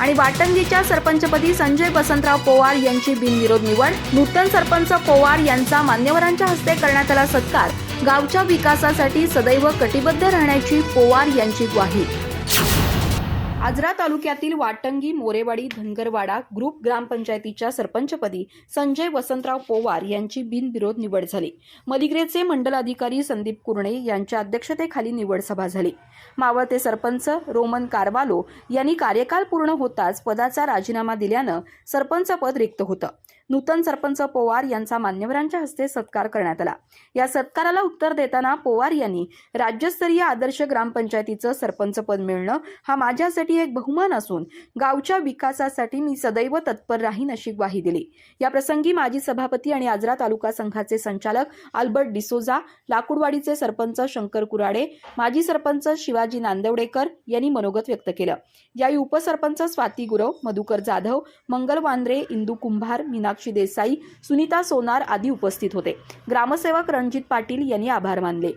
आणि वाटंगीच्या सरपंचपदी संजय वसंतराव पोवार यांची बिनविरोध निवड. नूतन सरपंच पोवार यांचा मान्यवरांच्या हस्ते करण्यात आला सत्कार. गावच्या विकासासाठी सदैव कटिबद्ध राहण्याची पोवार यांची ग्वाही. आजरा तालुक्यातील वाटंगी मोरेवाडी धनगरवाडा ग्रुप ग्रामपंचायतीच्या सरपंचपदी संजय वसंतराव पोवार यांची बिनविरोध निवड झाली. मदिग्रेचे मंडल अधिकारी संदीप कुरणे यांच्या अध्यक्षतेखाली निवड सभा झाली. मावळते सरपंच रोमन कारवालो यांनी कार्यकाल पूर्ण होताच पदाचा राजीनामा दिल्यानं सरपंचपद रिक्त होतं. नूतन सरपंच पोवार यांचा मान्यवरांच्या हस्ते सत्कार करण्यात आला. या सत्काराला उत्तर देताना पोवार यांनी राज्यस्तरीय आदर्श ग्रामपंचायतीचं सरपंच पद मिळणं हा माझ्यासाठी एक बहुमान असून गावच्या विकासासाठी मी सदैव तत्पर राहीन अशी ग्वाही दिली. या प्रसंगी माजी सभापती आणि आजरा तालुका संघाचे संचालक अल्बर्ट डिसोजा लाकूडवाडीचे सरपंच शंकर कुराडे माजी सरपंच शिवाजी नांदवडेकर यांनी मनोगत व्यक्त केलं. यावेळी उपसरपंच स्वाती गुरव मधुकर जाधव मंगल वांद्रे इंदू कुंभार मीनाक्षी देसाई सुनीता सोनार आदी उपस्थित होते. ग्रामसेवक रणजित पाटील यांनी आभार मानले.